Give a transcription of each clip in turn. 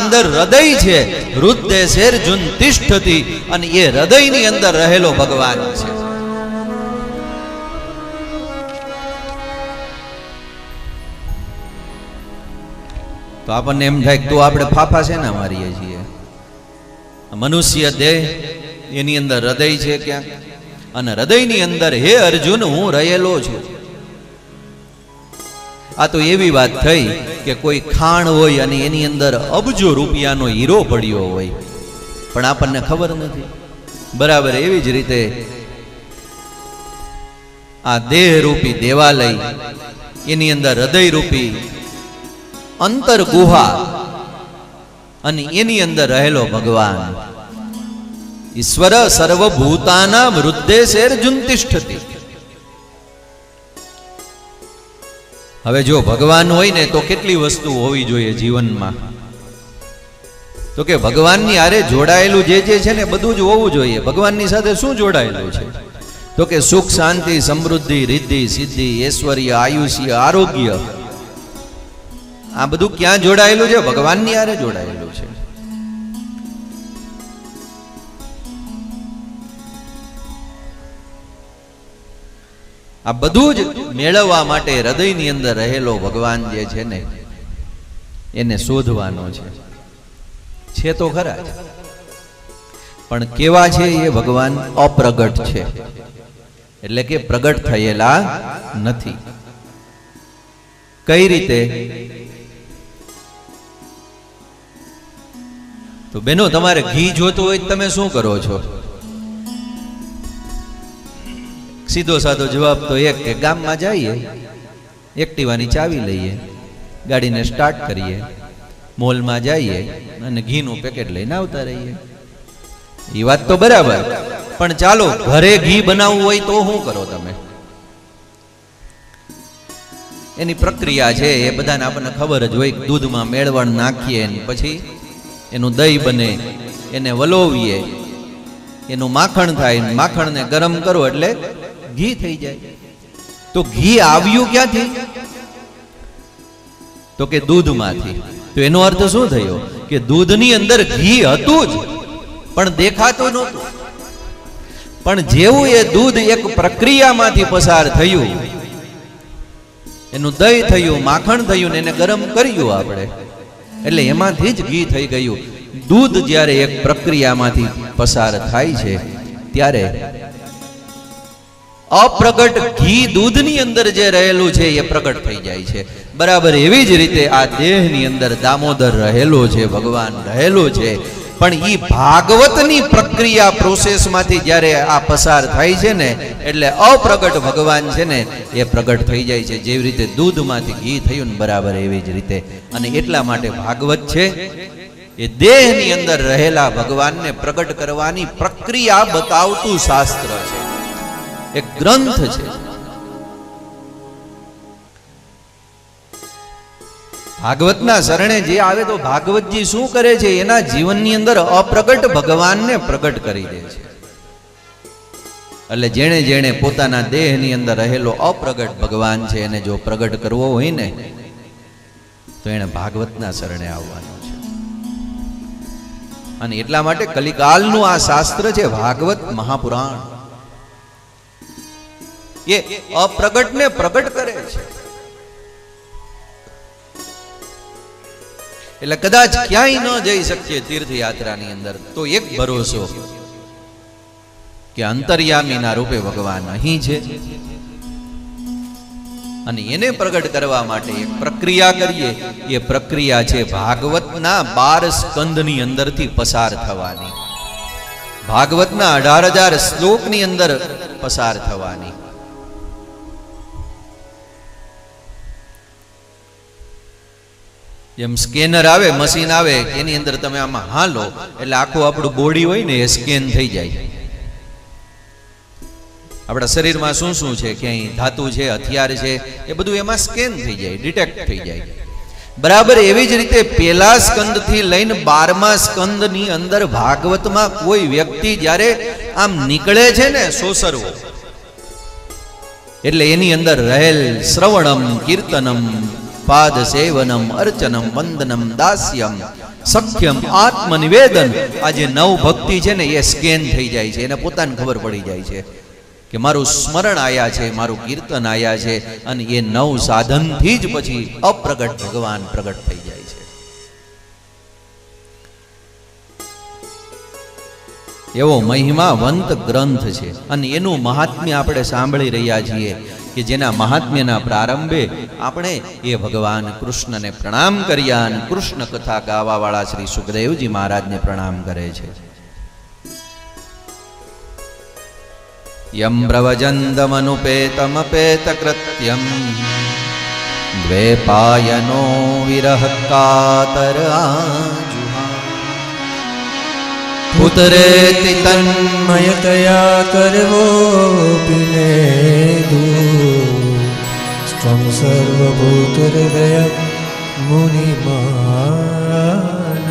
અંદર હૃદય છે હૃદય શેર જુન અને એ હૃદયની અંદર રહેલો ભગવાન છે. તો આપણને એમ થાય તો આપણે ફાફા છે ને મારીએ છીએ? મનુષ્ય દેહ એની અંદર હૃદય છે ક્યાંક અને હૃદયની અંદર, હે અર્જુન, હું રહેલો છું. આ તો એવી વાત થઈ કે કોઈ ખાણ હોય અને એની અંદર અબજો રૂપિયાનો હીરો પડ્યો હોય. પણ આપણને ખબર નથી. બરાબર એવી જ રીતે આ દેહરૂપી દેવાલય, એની અંદર હૃદયરૂપી અંતર ગુહા અને એની અંદર રહેલો ભગવાન. ઈશ્વર સર્વભૂતાના વૃદ્ધેશેર જુંતિષ્ઠતી હવે જો ભગવાન હોય ને તો કેટલી વસ્તુ હોવી જોઈએ જીવનમાં? તો કે ભગવાનની આરે જોડાયેલું જે જે છે ને બધું જ હોવું જોઈએ. ભગવાનની સાથે શું જોડાયેલું છે? તો કે સુખ, શાંતિ, સમૃદ્ધિ, રિદ્ધિ, સિદ્ધિ, ઐશ્વર્ય, આયુષ્ય, આરોગ્ય. આ બધું ક્યાં જોડાયેલું છે? ભગવાનની આરે જોડાયેલું છે. આ બધું જ મેળવવા માટે હૃદયની અંદર રહેલો ભગવાન જે છે ને, એને શોધવાનો છે. છે તો ખરા પણ કેવા છે એ ભગવાન અપ્રગટ છે. એટલે કે પ્રગટ થયેલા નથી. કઈ રીતે? તો બેનો, તમારે ઘી જોતું હોય તમે શું કરો છો? સીધો સાધો જવાબ તો એક કે ગામમાં જઈએ, એક્ટિવાની ચાવી લઈએ, ગાડીને સ્ટાર્ટ કરીએ મોલમાં જઈએ અને ઘીનું પેકેટ લઈને આવતા રહીએ. એ વાત તો બરાબર, પણ ચાલો ઘરે ઘી બનાવવું હોય તો શું કરો તમે? એની પ્રક્રિયા છે એ બધાને આપણને ખબર જ હોય દૂધમાં મેળવણ નાખીએ પછી એનું દહીં બને, એને વલોવીએ, એનું માખણ થાય માખણને ગરમ કરો એટલે ઘી થઈ જાય. તો ઘી આવ્યું ક્યાંથી? તો કે દૂધમાંથી. તો એનો અર્થ શું થયો? કે દૂધની અંદર ઘી હતું જ, પણ દેખાતું નહોતું. પણ જેવું એ દૂધ એક પ્રક્રિયામાંથી પસાર થયું, એનું દહીં થયું, માખણ થયું ને એને ગરમ કર્યું આપણે. એટલે એમાંથી જ ઘી થઈ ગયું. દૂધ જ્યારે એક પ્રક્રિયામાંથી પસાર થાય છે, ત્યારે અપ્રગટ ઘી દૂધની અંદર જે રહેલું છે એ પ્રગટ થઈ જાય છે. બરાબર એવી જ રીતે આ દેહની અંદર દામોદર રહેલો છે, ભગવાન રહેલો છે. પણ ઈ ભાગવતની પ્રક્રિયા પ્રોસેસમાંથી જ્યારે આ પસાર થાય છે ને, એટલે અપ્રગટ ભગવાન છે ને, એ પ્રગટ થઈ જાય છે. જેવી રીતે દૂધમાંથી ઘી થયું ને, બરાબર એવી જ રીતે. અને એટલા માટે ભાગવત છે, એ દેહની અંદર રહેલા ભગવાનને પ્રગટ કરવાની પ્રક્રિયા બતાવતું શાસ્ત્ર છે. એક ગ્રંથ છે. ભાગવતના શરણે જે આવે તો ભાગવતજી શું કરે છે? એના જીવનની અંદર અપ્રગટ ભગવાનને પ્રગટ કરી દે છે. એટલે જેણે જેણે પોતાના દેહની અંદર રહેલો અપ્રગટ ભગવાન છે, એને જો પ્રગટ કરવો હોય ને, તો એને ભાગવતના શરણે આવવાનું છે. અને એટલા માટે કલિકાલનું આ શાસ્ત્ર છે, ભાગવત મહાપુરાણ. એ અપ્રગટને પ્રગટ કરે છે. એટલે કદાચ ક્યાંય ન જઈ શકીએ તીર્થયાત્રાની અંદર, તો એક ભરોસો કે અંતર્યામીના રૂપે ભગવાન અહીં છે. અને એને પ્રગટ કરવા માટે એક પ્રક્રિયા કરીએ. એ પ્રક્રિયા છે ભાગવતના બાર સ્કંદની અંદરથી પસાર થવાની. ભાગવતના અઢાર હજાર શ્લોકની અંદર પસાર થવાની. જેમ સ્કેનર આવે, મશીન આવે, એની અંદર તમે આમાં હાલો, એટલે આખું આપણું બોડી હોય ને એ સ્કેન થઈ જાય. આપણા શરીરમાં શું શું છે, ક્યાંય ધાતુ છે, હથિયાર છે, એ બધું એમાં સ્કેન થઈ જાય ડિટેક્ટ થઈ જાય. બરાબર એવી જ રીતે પેલા સ્કંદથી લઈને બારમા સ્કંદની અંદર ભાગવતમાં કોઈ વ્યક્તિ જ્યારે આમ નીકળે છે ને સોસરવો, એટલે એની અંદર રહેલ શ્રવણમ, કીર્તનમ પાદ સેવનમ અર્ચનમ વંદનમ દાસ્યમ સખ્યમ આત્મનિવેદન આ જે નવ ભક્તિ છે ને, એ સ્કેન થઈ જાય છે, એને પોતાને ખબર પડી જાય છે કે મારું સ્મરણ આયા છે, મારું કીર્તન આયા છે, અને એ નવ સાધનથી જ પછી અપ્રગટ ભગવાન પ્રગટ થઈ જાય છે. એવો મહિમાવંત ગ્રંથ છે, અને એનું મહાત્મ્ય આપણે સાંભળી રહ્યા છીએ. કે જેના મહાત્મ્યના પ્રારંભે આપણે એ ભગવાન કૃષ્ણને પ્રણામ કર્યા અને કૃષ્ણ કથા ગાવાવાળા શ્રી સુખદેવજી મહારાજને પ્રણામ કરે છે. યમ પ્રવજંદમનુપેતમપેત કૃત્યમ દ્વેપાયનો વિરહ કાતર આજુહા પુતરેતિ તન્મય મયતયા કરવો પિને સ્ત્વં સર્વભૂતહૃદય મુનિમાન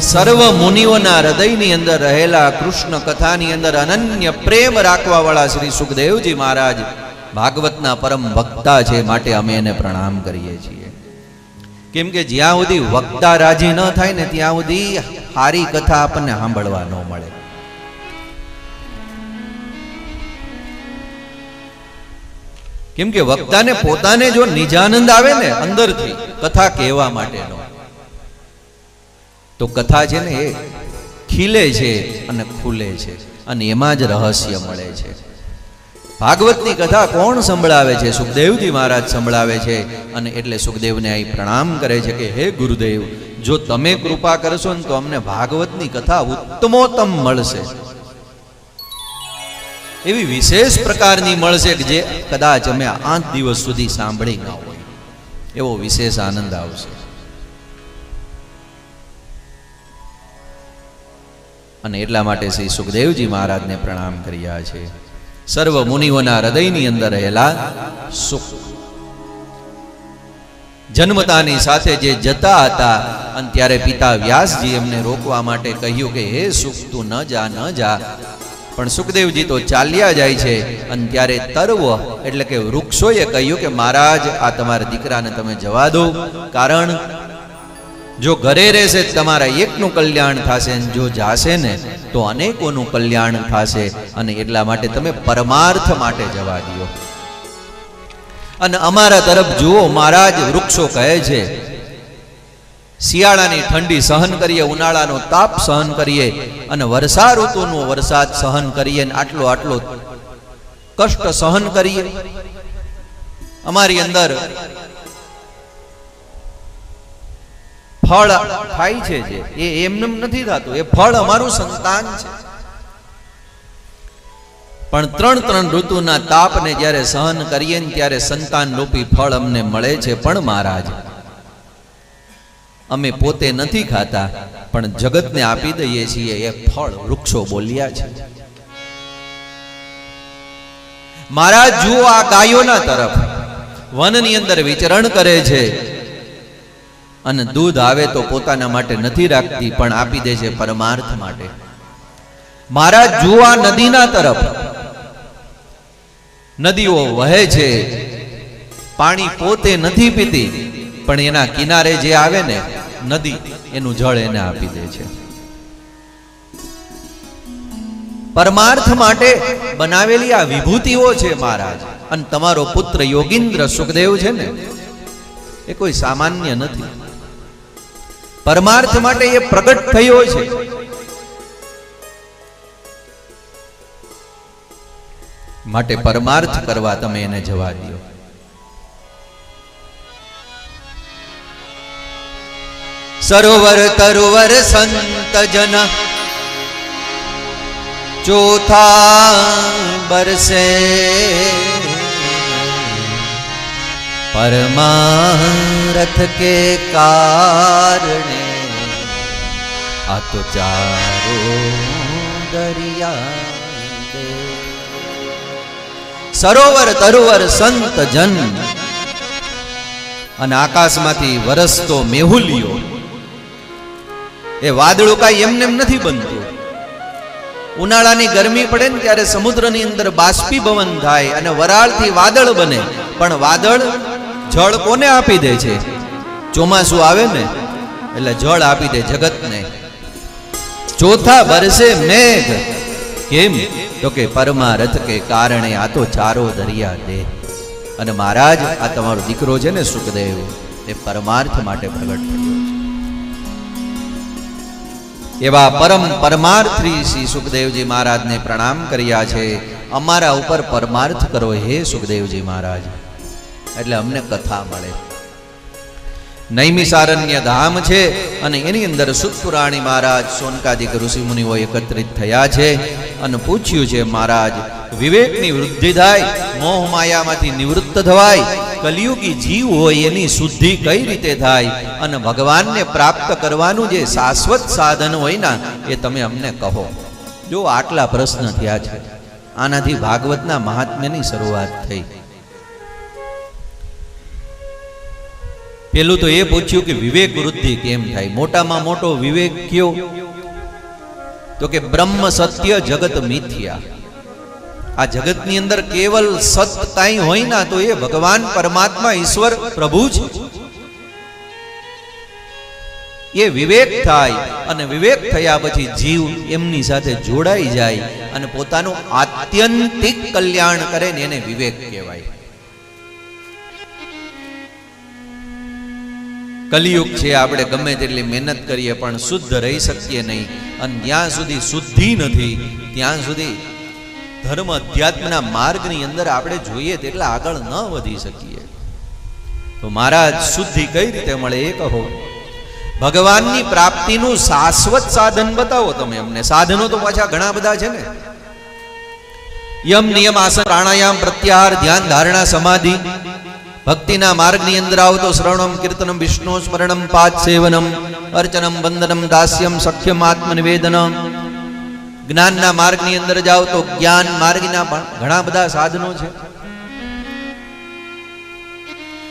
સર્વ મુનિઓના હૃદયની અંદર રહેલા કૃષ્ણ કથાની અંદર અનન્ય પ્રેમ રાખવાવાળા શ્રી સુખદેવજી મહારાજ ભાગવતના પરમ વક્તા છે માટે અમે એને પ્રણામ કરીએ છીએ. કેમ કે જ્યાં સુધી વક્તા રાજી ન થાય ને ત્યાં સુધી હારી કથા આપણને સાંભળવા ન મળે. કેમ કે વક્તાને પોતાને જો નિજાનંદ આવે ને અંદરથી, કથા કહેવા માટેનો. તો કથા છે ને એ ખીલે છે અને ખુલે છે અને એમાં જ રહસ્ય મળે છે. ભાગવતની કથા કોણ સંભળાવે છે? સુખદેવજી મહારાજ સંભળાવે છે અને એટલે સુખદેવને અહીં પ્રણામ કરે છે કે, હે ગુરુદેવ, જો તમે કૃપા કરશો ને તો અમને ભાગવતની કથા ઉત્તમોત્તમ મળશે. એવી વિશેષ પ્રકારની મળશે કે જે કદાચ અમે આઠ દિવસ સુધી સાંભળી ના હોય. એવો વિશેષ આનંદ આવશે. અને એટલા માટે શ્રી સુખદેવજી મહારાજને પ્રણામ કર્યા છે. સર્વ મુનિઓના હૃદયની અંદર રહેલા સુખ. જન્મતાની સાથે જે જતા હતા, અને ત્યારે પિતા વ્યાસજી એમને રોકવા માટે કહ્યું કે, હે સુખ, તું ન જા ન જા. પણ સુખદેવજી તો ચાલ્યા જાય છે. અને ત્યારે તર્વ એટલે કે વૃક્ષોએ કહ્યું કે મહારાજ, આ તમારા દીકરાને તમે જવા દો. કારણ જો ઘરે રહેશે તમારા એકનું કલ્યાણ થશે અને જો જાશે ને તો અનેકોનું કલ્યાણ થશે. અને એટલા માટે તમે પરમાર્થ માટે જવા દો. અને અમારા તરફ જુઓ, મહારાજ વૃક્ષો કહે છે શિયાળાની ઠંડી સહન કરીએ, ઉનાળાનો તાપ સહન કરીએ અને વર્ષા ઋતુનો વરસાદ સહન કરીએ આટલો આટલો કષ્ટ સહન કરીએ. અમારી અંદર ફળ થાય છે જે, એ એમને નથી થતું, એ ફળ અમારું સંતાન છે. પણ ત્રણ ત્રણ ઋતુના તાપને જ્યારે સહન કરીએ ત્યારે સંતાન રૂપી ફળ અમને મળે છે પણ મહારાજ. અમે પોતે નથી ખાતા, પણ જગતને આપી દઈએ છીએ એ ફળ વૃક્ષો બોલ્યા છે. મહારાજ, જુઓ આ ગાયોના તરફ. વનની અંદર વિચરણ કરે છે. અને દૂધ આવે તો પોતાના માટે નથી રાખતી, પણ આપી દે છે પરમાર્થ માટે. મહારાજ, જુઓ નદીના તરફ. નદીઓ વહે છે. પાણી પોતે નથી પીતી, પણ એના કિનારે જે આવે ને નદી એનું જળ એને આપી દે છે. પરમાર્થ માટે બનાવેલી આ વિભૂતિઓ છે મહારાજ. અને તમારો પુત્ર યોગિન્દ્ર સુખદેવ છે ને, એ કોઈ સામાન્ય નથી. પરમાર્થ માટે એ પ્રગટ થયો છે. માટે પરમાર્થ કરવા તમે એને જવા દો સરોવર તરોવર સંત જન. ચોથા બરસે. પરમારથ કે કારણે આ તો ચારો દરિયા સરોવર તરોવર સંત જન. અને આકાશમાંથી વરસતો મેહુલિયો. એ વાદળું કાંઈ એમને એમ નથી બનતું. ઉનાળાની ગરમી પડે ને ત્યારે સમુદ્રની અંદર બાષ્પીભવન થાય અને વરાળથી વાદળ બને. પણ વાદળ જળ કોને આપી દે છે? ચોમાસું આવે ને, એટલે જળ આપી દે જગતને. ચોથા બરસે મેઘ. કેમ? તો કે પરમારથ કે કારણે આ તો ચારો દરિયા દે. અને મહારાજ, આ તમારો દીકરો છે ને સુખદેવ, એ પરમાર્થ માટે પ્રગટ થયો છે. એવા પરમ પરમાર્થી શ્રી સુખદેવજી મહારાજને પ્રણામ કર્યા છે. અમારા ઉપર પરમાર્થ કરો હે સુખદેવજી મહારાજ. એટલે અમને કથા મળે. નૈમિસારણ્ય ધામ છે અને એની અંદર સુતપુરાણી મહારાજ સોનકાદિક ઋષિ મુનિઓ એકત્રિત થયા છે અને પૂછ્યું છે, મહારાજ, વિવેકની વૃદ્ધિ થાય, મોહ માયામાંથી નિવૃત્ત થવાય કલિયુગી જીવ હોય એની શુદ્ધિ કઈ રીતે થાય અને ભગવાનને પ્રાપ્ત કરવાનું જે શાશ્વત સાધન હોય ને, એ તમે અમને કહો. જો આટલા પ્રશ્ન થયા છે, આનાથી ભાગવતના મહાત્મ્યની શરૂઆત થઈ. પેલું તો એ પૂછ્યું કે વિવેક વૃદ્ધિ કેમ થાય? મોટામાં મોટો વિવેક કયો? તો કે બ્રહ્મ સત્ય જગત મિથ્યા. આ જગતની અંદર કેવલ સત કાંઈ હોય ના તો એ ભગવાન પરમાત્મા ઈશ્વર પ્રભુ છે. એ વિવેક થાય અને વિવેક થયા પછી જીવ એમની સાથે જોડાઈ જાય અને પોતાનું આત્યંતિક કલ્યાણ કરે ને એને વિવેક કહેવાય. કલિયુગ છે, આપણે ગમે તેટલી મહેનત કરીએ પણ શુદ્ધ રહી શકીએ નહીં. અને જ્યાં સુધી શુદ્ધિ નથી, ત્યાં સુધી ધર્મ અધ્યાત્મના માર્ગની અંદર આપણે જોઈએ તેટલા આગળ ન વધી શકીએ. તો મહારાજ, શુદ્ધિ કઈ રીતે મળે એ કહો. ભગવાનની પ્રાપ્તિનું શાશ્વત સાધન બતાવો તમે અમને. સાધનો તો પાછા ઘણા બધા છે ને. યમ નિયમ આસન પ્રાણાયામ પ્રત્યાહાર ધ્યાન ધારણા સમાધિ. ભક્તિના માર્ગની અંદર આવો તો શ્રવણમ કીર્તનમ, વિષ્ણુ સ્મરણમ, પાદ સેવનમ, અર્ચનમ, વંદનમ, દાસ્યમ, સખ્યમ, આત્મનિવેદનમ. જ્ઞાનના માર્ગની અંદર જાઓ તો જ્ઞાન માર્ગના પણ ઘણા બધા સાધનો છે.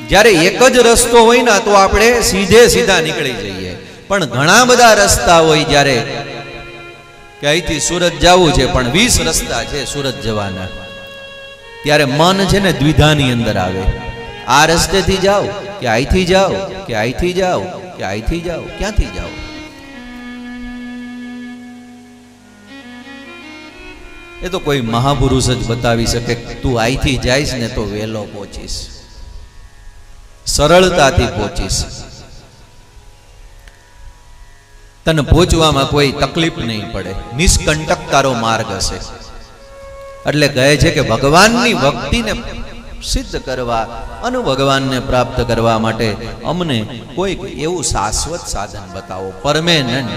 જ્યારે એક જ રસ્તો હોય ને, તો આપણે સીધે સીધા નીકળી જઈએ. પણ ઘણા બધા રસ્તા હોય જ્યારે કે અહીંથી સુરત જવું છે, પણ વીસ રસ્તા છે સુરત જવાના. ત્યારે મન છે ને દ્વિધાની અંદર આવે. આ રસ્તેથી જાઓ, કે અહીંથી જાઓ, કે અહીંથી જાઓ, કે અહીંથી જાઓ, ક્યાંથી જાઓ? એ તો કોઈ મહાપુરુષ જ બતાવી શકે તું અહીંથી જઈશ ને તો વહેલો પહોંચીશ. સરળતાથી પહોંચીશ. તને પહોંચવામાં કોઈ તકલીફ નહીં પડે. નિષ્કંટક તારો માર્ગ હશે. એટલે કહે છે કે ભગવાનની ભક્તિને સિદ્ધ કરવા અને ભગવાનને પ્રાપ્ત કરવા માટે અમને કોઈક એવું શાશ્વત સાધન બતાવો. પરમેનન્ટ.